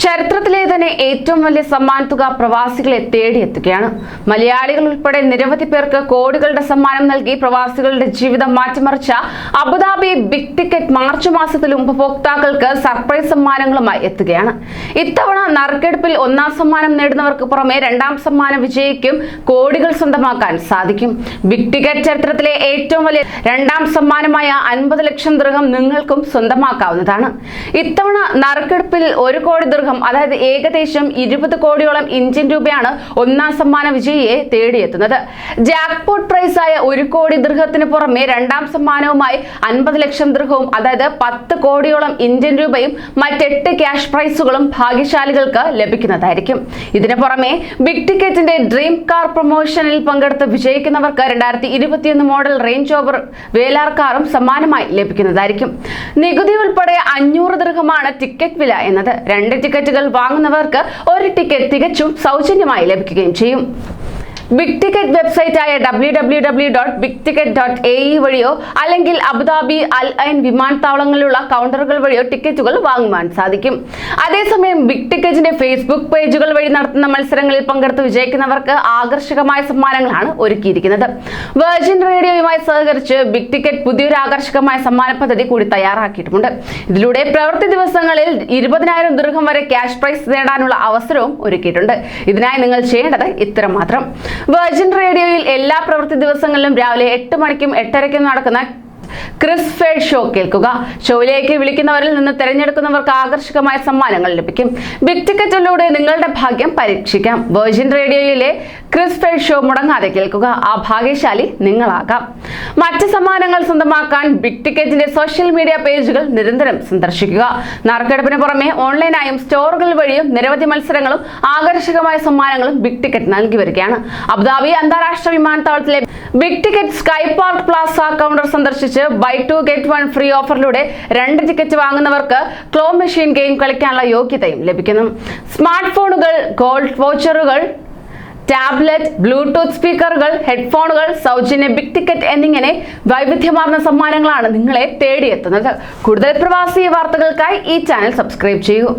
ചരിത്രത്തിലെ തന്നെ ഏറ്റവും വലിയ സമ്മാനത്തുക തുക പ്രവാസികളെ തേടിയെത്തുകയാണ്. മലയാളികൾ ഉൾപ്പെടെ നിരവധി പേർക്ക് കോടികളുടെ സമ്മാനം നൽകി പ്രവാസികളുടെ ജീവിതം മാറ്റിമറിച്ച Abu Dhabi big ticket March മാസത്തിൽ ഉപഭോക്താക്കൾക്ക് സർപ്രൈസ് സമ്മാനങ്ങളുമായി എത്തുകയാണ്. ഇത്തവണ നറുക്കെടുപ്പിൽ ഒന്നാം സമ്മാനം നേടുന്നവർക്ക് പുറമെ രണ്ടാം സമ്മാനം വിജയിക്കും കോടികൾ സ്വന്തമാക്കാൻ സാധിക്കും. ബിഗ് ടിക്കറ്റ് ചരിത്രത്തിലെ ഏറ്റവും വലിയ രണ്ടാം സമ്മാനമായ അൻപത് ലക്ഷം ദൃഹം നിങ്ങൾക്കും സ്വന്തമാക്കാവുന്നതാണ്. ഇത്തവണ നറുക്കെടുപ്പിൽ ഒരു കോടി ദൃഹം അതായത് ഏകദേശം ഇരുപത് കോടിയോളം ഇന്ത്യൻ രൂപയാണ് ഒന്നാം സമ്മാന വിജയിയെ തേടിയെത്തുന്നത്. ജാക്ക്പോട്ട് പ്രൈസായ ഒരു കോടി ദൃഹത്തിന് പുറമെ രണ്ടാം സമ്മാനവുമായി അൻപത് ലക്ഷം ദൃഹവും അതായത് പത്ത് കോടിയോളം ഇന്ത്യൻ രൂപയും മറ്റെട്ട് ക്യാഷ് പ്രൈസുകളും ഭാഗ്യശാലികൾക്ക് ലഭിക്കുന്നതായിരിക്കും. ഇതിനു പുറമെ ബിഗ് ടിക്കറ്റിന്റെ ഡ്രീം കാർ പ്രൊമോഷനിൽ പങ്കെടുത്ത് വിജയിക്കുന്നവർക്ക് രണ്ടായിരത്തി ഇരുപത്തിയൊന്ന് മോഡൽ റേഞ്ച് ഓവർ വേലാർ കാറും സമ്മാനമായി ലഭിക്കുന്നതായിരിക്കും. നികുതി ഉൾപ്പെടെ അഞ്ഞൂറ് ദൃഹമാണ് ടിക്കറ്റ് വില എന്നത്. രണ്ട് ടിക്കറ്റുകൾ വാങ്ങുന്നവർക്ക് ഒരു ടിക്കറ്റ് തികച്ചും സൗജന്യമായി ലഭിക്കുകയും ചെയ്യും. Big ticket വെബ്സൈറ്റായ W W W dot big ticket dot A E വഴിയോ അല്ലെങ്കിൽ അബുദാബി അൽ ഐൻ വിമാനത്താവളങ്ങളിലുള്ള കൗണ്ടറുകൾ വഴിയോ ടിക്കറ്റുകൾ വാങ്ങുവാൻ സാധിക്കും. അതേസമയം ബിഗ് ടിക്കറ്റിന്റെ ഫേസ്ബുക്ക് പേജുകൾ വഴി നടത്തുന്ന മത്സരങ്ങളിൽ പങ്കെടുത്ത് വിജയിക്കുന്നവർക്ക് ആകർഷകമായ സമ്മാനങ്ങളാണ് ഒരുക്കിയിരിക്കുന്നത്. വെർജിൻ റേഡിയോയുമായി സഹകരിച്ച് ബിഗ് ടിക്കറ്റ് പുതിയൊരു ആകർഷകമായ സമ്മാന പദ്ധതി കൂടി തയ്യാറാക്കിയിട്ടുണ്ട് ഇതിലൂടെ പ്രവൃത്തി ദിവസങ്ങളിൽ ഇരുപതിനായിരം ദീർഘം വരെ ക്യാഷ് പ്രൈസ് നേടാനുള്ള അവസരവും ഒരുക്കിയിട്ടുണ്ട്. ഇതിനായി നിങ്ങൾ ചെയ്യേണ്ടത് ഇത്ര മാത്രം വെർജിൻ റേഡിയോയിൽ എല്ലാ പ്രവൃത്തി ദിവസങ്ങളിലും രാവിലെ എട്ട് മണിക്കും എട്ടരയ്ക്കും നടക്കുന്ന ക്രിസ് ഫേഡ് ഷോ കേൾക്കുക. ഷോയിലേക്ക് വിളിക്കുന്നവരിൽ നിന്ന് തിരഞ്ഞെടുക്കുന്നവർക്ക് ആകർഷകമായ സമ്മാനങ്ങൾ ലഭിക്കും. ബിഗ് ടിക്കറ്റിലൂടെ നിങ്ങളുടെ ഭാഗ്യം പരീക്ഷിക്കാം. വെർജിൻ റേഡിയോയിലെ ക്രിസ് ഫേഡ് ഷോ മുടങ്ങാതെ കേൾക്കുക. ആ ഭാഗ്യശാലി നിങ്ങളാകാം. മറ്റ് സമ്മാനങ്ങൾ സ്വന്തമാക്കാൻ ബിഗ് ടിക്കറ്റിന്റെ സോഷ്യൽ മീഡിയ പേജുകൾ നിരന്തരം സന്ദർശിക്കുക. നറുക്കെടുപ്പിന് പുറമെ ഓൺലൈനായും സ്റ്റോറുകൾ വഴിയും നിരവധി മത്സരങ്ങളും ആകർഷകമായ സമ്മാനങ്ങളും ബിഗ് ടിക്കറ്റ് നൽകി വരികയാണ്. അബുദാബി അന്താരാഷ്ട്ര വിമാനത്താവളത്തിലെ big ticket sky park plaza counter സന്ദർശിച്ച് buy two get one free ഓഫറിലൂടെ രണ്ട് ടിക്കറ്റ് വാങ്ങുന്നവർക്ക് ക്ലോ മെഷീൻ ഗെയിം കളിക്കാനുള്ള യോഗ്യതയും ലഭിക്കുന്നു. സ്മാർട്ട് ഫോണുകൾ ഗോൾഡ് വോച്ചറുകൾ ടാബ്ലറ്റ് ബ്ലൂടൂത്ത് സ്പീക്കറുകൾ ഹെഡ്ഫോണുകൾ സൗജന്യ ബിഗ് ടിക്കറ്റ് എന്നിങ്ങനെ വൈവിധ്യമാർന്ന സമ്മാനങ്ങളാണ് നിങ്ങളെ തേടിയെത്തുന്നത്. കൂടുതൽ പ്രവാസി വാർത്തകൾക്കായി ഈ ചാനൽ സബ്സ്ക്രൈബ് ചെയ്യൂ.